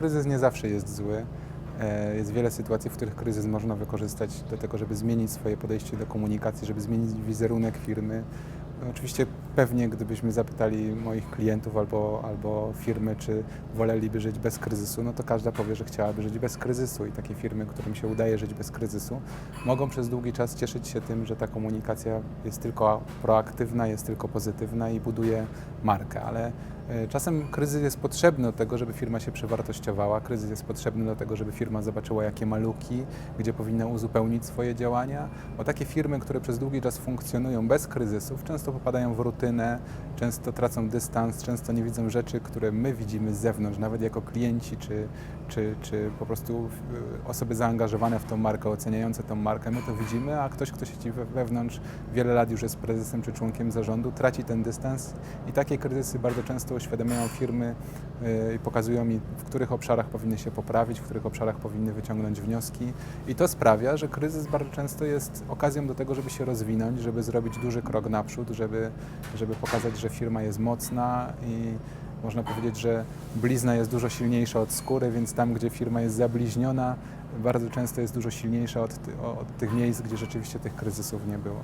kryzys nie zawsze jest zły. E, Jest wiele sytuacji, w których kryzys można wykorzystać do tego, żeby zmienić swoje podejście do komunikacji, żeby zmienić wizerunek firmy. No, Oczywiście pewnie gdybyśmy zapytali moich klientów albo, albo firmy, czy woleliby żyć bez kryzysu, no to każda powie, że chciałaby żyć bez kryzysu i takie firmy, którym się udaje żyć bez kryzysu, mogą przez długi czas cieszyć się tym, że ta komunikacja jest tylko proaktywna, jest tylko pozytywna i buduje markę, ale czasem kryzys jest potrzebny do tego, żeby firma się przewartościowała, kryzys jest potrzebny do tego, żeby firma zobaczyła, jakie ma luki, gdzie powinna uzupełnić swoje działania, bo takie firmy, które przez długi czas funkcjonują bez kryzysów, często popadają w rutynę, często tracą dystans, często nie widzą rzeczy, które my widzimy z zewnątrz, nawet jako klienci, czy, czy, czy po prostu y, osoby zaangażowane w tą markę, oceniające tą markę. My to widzimy, a ktoś, kto siedzi we- wewnątrz, wiele lat już jest prezesem czy członkiem zarządu, traci ten dystans i takie kryzysy bardzo często uświadamiają firmy y, i pokazują mi, w których obszarach powinny się poprawić, w których obszarach powinny wyciągnąć wnioski. I to sprawia, że kryzys bardzo często jest okazją do tego, żeby się rozwinąć, żeby zrobić duży krok naprzód, żeby, żeby pokazać, że firma jest mocna i można powiedzieć, że blizna jest dużo silniejsza od skóry, więc tam, gdzie firma jest zabliźniona, bardzo często jest dużo silniejsza od, ty, od tych miejsc, gdzie rzeczywiście tych kryzysów nie było.